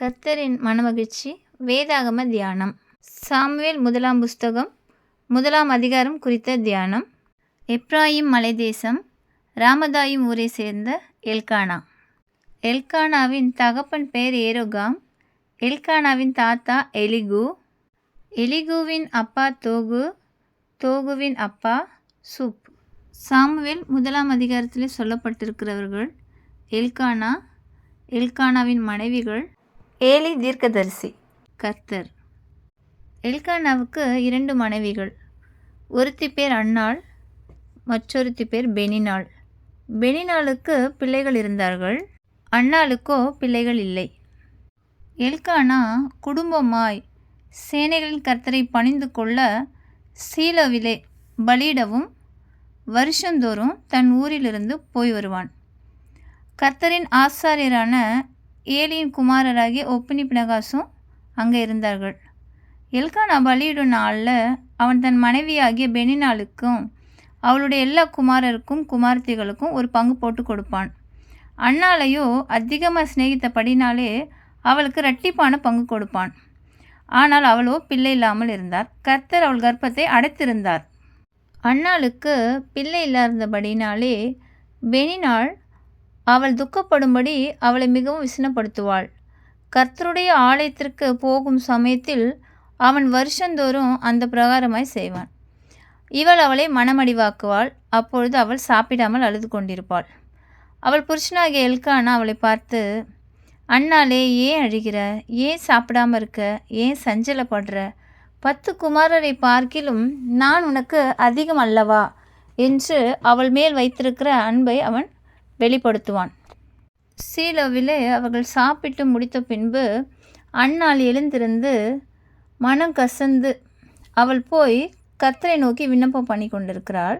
கர்த்தரின் மனமகிழ்ச்சி வேதாகம தியானம். சாமுவேல் முதலாம் புஸ்தகம் முதலாம் அதிகாரம் குறித்த தியானம். எப்ராயிம் மலைதேசம் ராமதாயும் ஊரை சேர்ந்த எல்கானா எல்கானாவின் தகப்பன் பெயர் ஏரோகாம் எல்கானாவின் தாத்தா எலிகு. எலிகுவின் அப்பா தோகு தோகுவின் அப்பா சூப். சாமுவேல் முதலாம் அதிகாரத்தில் சொல்லப்பட்டிருக்கிறவர்கள் எல்கானா எல்கானாவின் மனைவிகள் ஏலி தீர்க்கதரிசி. கர்த்தர். எல்கானாவுக்கு இரண்டு மனைவிகள். ஒருத்தி பேர் அன்னாள் மற்றொருத்தி பேர் பெனினாள். பெனினாளுக்கு பிள்ளைகள் இருந்தார்கள் அன்னாளுக்கோ பிள்ளைகள் இல்லை. எல்கானா குடும்பமாய் சேனைகளின் கர்த்தரை பணிந்து கொள்ள சீலோவிலே பலியிடவும் வருஷந்தோறும் தன் ஊரிலிருந்து போய் வருவான். கர்த்தரின் ஆசாரியரான ஏலியின் குமாரராகிய ஒப்பினி பினகாசும் அங்கே இருந்தார்கள். எல்கானா பலியிடும் நாளில் அவன் தன் மனைவியாகிய பெனினாளுக்கும் அவளுடைய எல்லா குமாரருக்கும் குமார்த்திகளுக்கும் ஒரு பங்கு போட்டு கொடுப்பான். அண்ணாலையோ அதிகமாக சிநேகித்தபடினாலே அவளுக்கு இரட்டிப்பான பங்கு கொடுப்பான். ஆனால் அவளோ பிள்ளை இல்லாமல் இருந்தார். கர்த்தர் அவள் கர்ப்பத்தை அடைத்திருந்தார். அண்ணாளுக்கு பிள்ளை இல்லாதபடினாலே பெனினாள் அவள் துக்கப்படும்படி அவளை மிகவும் விசனப்படுத்துவாள். கர்த்தருடைய ஆலயத்திற்கு போகும் சமயத்தில் அவன் வருஷந்தோறும் அந்த பிரகாரமாய் செய்வான். இவள் அவளை மனமடிவாக்குவாள். அப்பொழுது அவள் சாப்பிடாமல் அழுது கொண்டிருப்பாள். அவள் புருஷனாகிய எல்கானா அவளை பார்த்து அண்ணாலே ஏன் அழுகிற? ஏன் சாப்பிடாம இருக்க? ஏன் சஞ்சலப்படுற? பத்து குமாரரை பார்க்கிலும் நான் உனக்கு அதிகம் அல்லவா? என்று அவள் மேல் வைத்திருக்கிற அன்பை அவன் வெளிப்படுத்துவான். சீலோவிலே அவர்கள் சாப்பிட்டு முடித்த பின்பு அண்ணாள் எழுந்திருந்து மனம் கசந்து அவள் போய் கத்தரை நோக்கி விண்ணப்பம் பண்ணி கொண்டிருக்கிறாள்.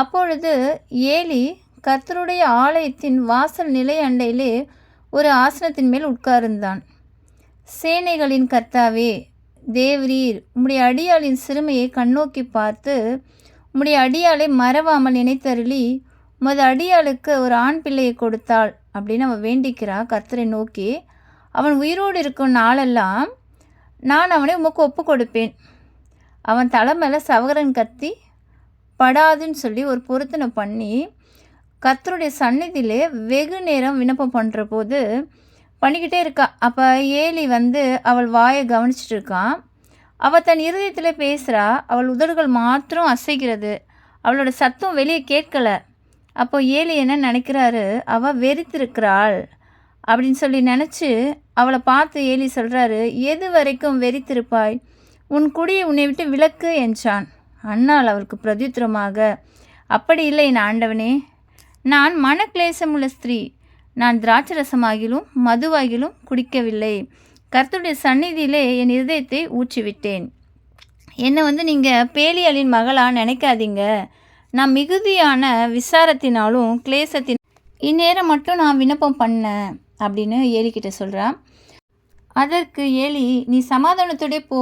அப்பொழுது ஏலி கர்த்தருடைய ஆலயத்தின் வாசல் நிலை அண்டையிலே ஒரு ஆசனத்தின் மேல் உட்கார்ந்தான். சேனைகளின் கர்த்தாவே தேவரீர் உம்முடைய அடியாளின் சிறுமையை கண்ணோக்கி பார்த்து உம்முடைய அடியாளை மறவாமல் நினைத்தருளி மது அடியாளுக்கு ஒரு ஆண் பிள்ளையை கொடுத்தாள் அப்படின்னு அவன் வேண்டிக்கிறா கர்த்தரை நோக்கி. அவன் உயிரோடு இருக்கும் நாளெல்லாம் நான் அவனை உமக்கு ஒப்பு கொடுப்பேன். அவன் தலை மேலே சவகரன் கத்தி படாதுன்னு சொல்லி ஒரு பொருத்தனை பண்ணி கர்த்தருடைய சந்நிதியிலே வெகு நேரம் விண்ணப்பம் பண்ணுற போது பண்ணிக்கிட்டே இருக்கா. அப்போ ஏலி வந்து அவள் வாயை கவனிச்சிட்டு இருக்கான். அவள் தன் இருதயத்தில் பேசுகிறா அவள் உதடுகள் மாத்திரம் அசைக்கிறது அவளோட சத்தம் வெளியே கேட்கலை. அப்போ ஏலி என்ன நினைக்கிறாரு? அவள் வெறித்திருக்கிறாள் அப்படின்னு சொல்லி நினச்சி அவளை பார்த்து ஏலி சொல்கிறாரு எது வரைக்கும் வெறித்திருப்பாய்? உன் குடியை உன்னை விட்டு விலக்கு என்றான். அண்ணால் அவருக்கு பிரதித்திரமாக அப்படி இல்லை என் ஆண்டவனே நான் மனக்லேசம் உள்ள ஸ்திரீ. நான் திராட்சரசமாகிலும் மதுவாகிலும் குடிக்கவில்லை. கர்த்தருடைய சந்நிதியிலே என் இருதயத்தை ஊற்றிவிட்டேன். என்னை வந்து நீங்கள் பேலியலின் மகளாக நினைக்காதீங்க. நான் மிகுதியான விசாரத்தினாலும் கிளேசத்தின் இந்நேரம் மட்டும் நான் விண்ணப்பம் பண்ணேன் அப்படின்னு ஏலிக்கிட்ட சொல்கிறான் அதற்கு ஏலி நீ சமாதானத்தோடே போ.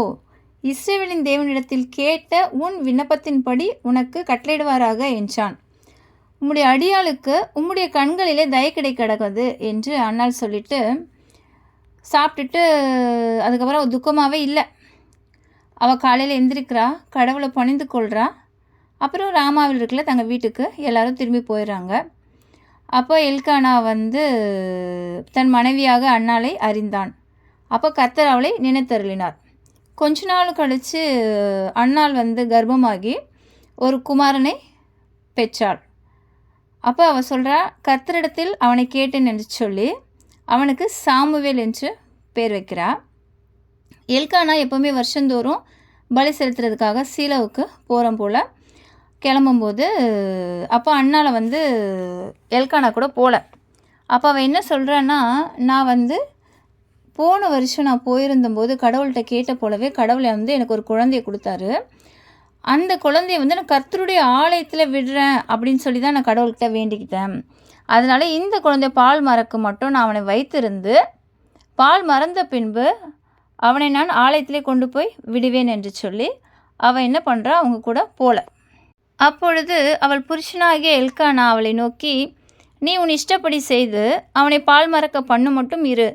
இஸ்ரேவேலின் தேவனிடத்தில் கேட்ட உன் விண்ணப்பத்தின்படி உனக்கு கட்டளையிடுவாராக என்றான். உம்முடைய அடியாளுக்கு உம்முடைய கண்களிலே தய கிடை கிடக்குது என்று அண்ணால் சொல்லிட்டு சாப்பிட்டுட்டு அதுக்கப்புறம் அவள் துக்கமாகவே இல்லை. அவள் காலையில் எந்திரிக்கிறா கடவுளை பணிந்து கொள்கிறா அப்புறம் ராமாவில் இருக்கல தங்கள் வீட்டுக்கு எல்லாரும் திரும்பி போயிடுறாங்க. அப்போ எல்கானா வந்து தன் மனைவியாக அண்ணாலை அறிந்தான். அப்போ கத்தர் அவளை நினைத்தருளினார். கொஞ்ச நாள் கழித்து அண்ணாள் வந்து கர்ப்பமாகி ஒரு குமாரனை பெற்றாள். அப்போ அவள் சொல்கிறா கத்தரிடத்தில் அவனை கேட்டேன் என்று சொல்லி அவனுக்கு சாமுவேல் என்று பேர் வைக்கிறா. எல்கானா எப்போவுமே வருஷந்தோறும் பலி செலுத்துறதுக்காக சீலவுக்கு போகிறோம் போல். கிளம்பும்போது அப்போ அண்ணாவில் வந்து எல்கானா கூட போகல அப்போ அவன் என்ன சொல்கிறான்னா நான் வந்து போன வருஷம் நான் போயிருந்தபோது கடவுள்கிட்ட கேட்ட போலவே கடவுளை வந்து எனக்கு ஒரு குழந்தைய கொடுத்தாரு. அந்த குழந்தைய வந்து நான் கர்த்தருடைய ஆலயத்தில் விடுறேன் அப்படின்னு சொல்லி தான் நான் கடவுள்கிட்ட வேண்டிக்கிட்டேன். அதனால் இந்த குழந்தை பால் மறக்க மட்டும் நான் அவனை வைத்திருந்து பால் மறந்த பின்பு அவனை நான் ஆலயத்திலே கொண்டு போய் விடுவேன் என்று சொல்லி அவன் என்ன பண்ணுறா அவங்க கூட போகல அப்பொழுது அவள் புருஷனாகிய எல்கானா அவளை நோக்கி நீ உன் இஷ்டப்படி செய்து அவனை பால் மறக்க பண்ணு மட்டும் இரு.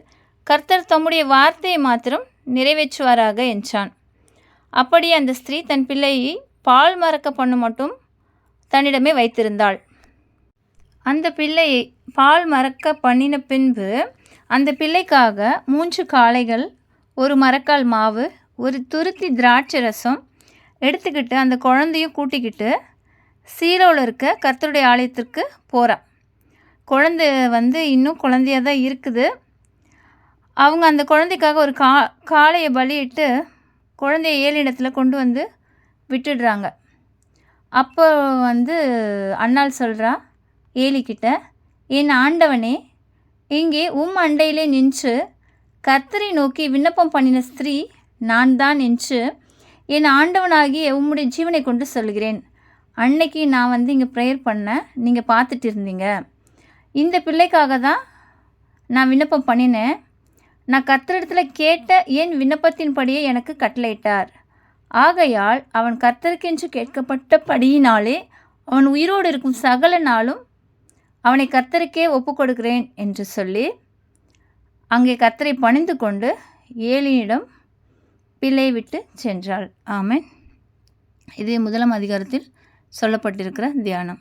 கர்த்தர் தம்முடைய வார்த்தையை மாத்திரம் நிறைவேற்றுவாராக என்றான். அப்படியே அந்த ஸ்திரீ தன் பிள்ளையை பால் மறக்க பண்ணு மட்டும் தன்னிடமே வைத்திருந்தாள். அந்த பிள்ளையை பால் மறக்க பண்ணின பின்பு அந்த பிள்ளைக்காக மூன்று காளைகள் ஒரு மரக்கால் மாவு ஒரு துருத்தி திராட்சை ரசம் எடுத்துக்கிட்டு அந்த குழந்தையும் கூட்டிக்கிட்டு சீலோவில் இருக்க கர்த்தருடைய ஆலயத்திற்கு போகிறா குழந்தை வந்து இன்னும் குழந்தையாக தான் இருக்குது. அவங்க அந்த குழந்தைக்காக ஒரு கா காளையை பலியிட்டு குழந்தைய ஏழிடத்தில் கொண்டு வந்து விட்டுடுறாங்க. அப்போ வந்து அண்ணாள் சொல்கிறா ஏலிக்கிட்ட என் ஆண்டவனே இங்கே உம் அண்டையிலே நின்று கர்த்தரை நோக்கி விண்ணப்பம் பண்ணின ஸ்திரீ நான் தான் என்று என் ஆண்டவனாகிய உம்முடைய ஜீவனை கொண்டு சொல்கிறேன். அன்னைக்கு நான் வந்து இங்கே ப்ரேயர் பண்ணேன் நீங்கள் பார்த்துட்டு இருந்தீங்க. இந்த பிள்ளைக்காக தான் நான் விண்ணப்பம் பண்ணினேன். நான் கர்த்தரிடத்தில் கேட்ட என் விண்ணப்பத்தின்படியே எனக்கு கட்டளையிட்டார். ஆகையால் அவன் கர்த்தருக்கென்று கேட்கப்பட்டபடியினாலே அவன் உயிரோடு இருக்கும் சகல நாளும் அவனை கர்த்தருக்கே ஒப்பு கொடுக்கிறேன் என்று சொல்லி அங்கே கர்த்தரை பணிந்து கொண்டு ஏலியிடம் பிள்ளை விட்டு சென்றாள். ஆமேன். இது முதலாம் அதிகாரத்தில் சொல்லப்பட்டிருக்கிற தியானம்.